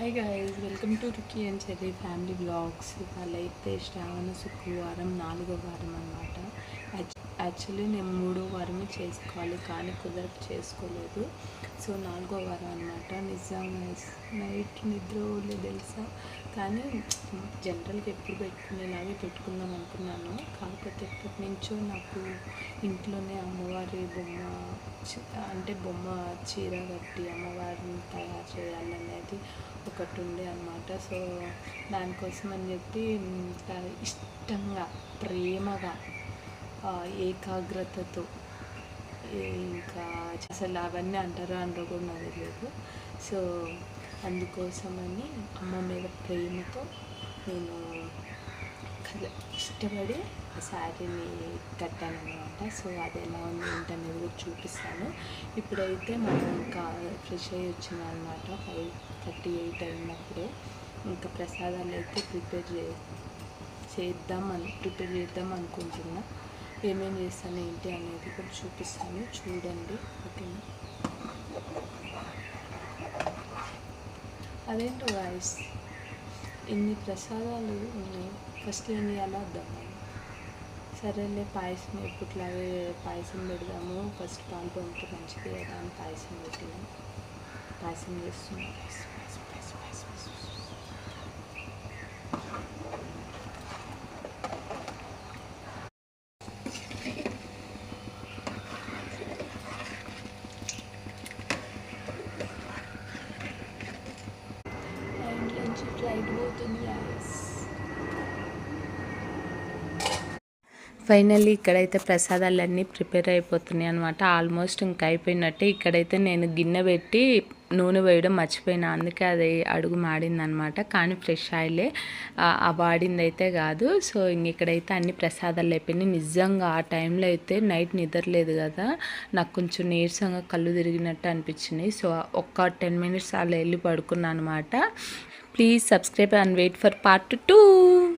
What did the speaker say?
Hi guys welcome to Ruki and Cherry family blogs ఇవాళ అయితే శ్రావణ శుక్రవారం నాలుగో వారం అనమాట యాక్చువల్లీ నేను మూడో వారమే చేసుకోవాలి కానీ కుదరపు చేసుకోలేదు. సో నాలుగో వారం అనమాట నిజంగా నైట్ నిద్ర లేదు తెలుసా? కానీ జనరల్గా ఎప్పుడు పెట్టుకునేలాగే పెట్టుకుందాం అనుకున్నాను. కాకపోతే ఎప్పటి నుంచో నాకు ఇంట్లోనే అమ్మవారి బొమ్మ అంటే బొమ్మ చీర కట్టి అమ్మవారిని తయారు చేయాలనేది ఒకటి ఉండే అనమాట సో దానికోసం అని చెప్పి ఇష్టంగా ప్రేమగా ఏకాగ్రతతో ఇంకా అసలు అవన్నీ అంటారు అంటారు కూడా నాకు తెలియదు. సో అందుకోసమని అమ్మ మీద ప్రేమతో నేను ఇష్టపడి శారీని కట్టాను అనమాట సో అది ఎలా ఉంది ఏంటనేది కూడా చూపిస్తాను. ఇప్పుడైతే మనం ఇంకా ఫ్రెష్ అయ్యి వచ్చింది అనమాట ఫైవ్ థర్టీ ఎయిట్ అయినప్పుడే. ఇంకా ప్రసాదాలు అయితే ప్రిపేర్ చే చేద్దాం అని ప్రిపేర్ చేద్దాం అనుకుంటున్నా. ఏమేమి చేస్తాను ఏంటి అనేది కూడా చూపిస్తాను. చూడండి. ఓకేనా అదేంటో వాయిస్ ఇన్ని ప్రసాదాలు ఉన్నాయి. ఫస్ట్ ఏం చేయాలో అర్థం కాదు. సరేలే పాయసం ఎప్పట్లాగే పాయసం పెడదాము. ఫస్ట్ పాలు పంపితే మంచిది కదా అని పాయసం పెట్టినాం. పాయసం చేస్తున్నాం పాయసం, పాయసం, పాయసం, పాయసం, పాయసం. మా ఫైనల్లీ ఇక్కడైతే ప్రసాదాలన్నీ ప్రిపేర్ అయిపోతున్నాయి అనమాట ఆల్మోస్ట్ ఇంకా అయిపోయినట్టే. ఇక్కడైతే నేను గిన్నె పెట్టి నూనె వేయడం మర్చిపోయినా. అందుకే అది అడుగు మాడింది అనమాట కానీ ఫ్రెష్ ఆయిలే ఆ వాడిందైతే కాదు. సో ఇంక ఇక్కడైతే అన్ని ప్రసాదాలు అయిపోయినాయి. నిజంగా ఆ టైంలో అయితే నైట్ నిద్రలేదు కదా. నాకు కొంచెం నీరసంగా కళ్ళు తిరిగినట్టు అనిపించినాయి సో ఒక్క టెన్ మినిట్స్ అలా వెళ్ళి పడుకున్నాను అనమాట Please subscribe and wait for part 2.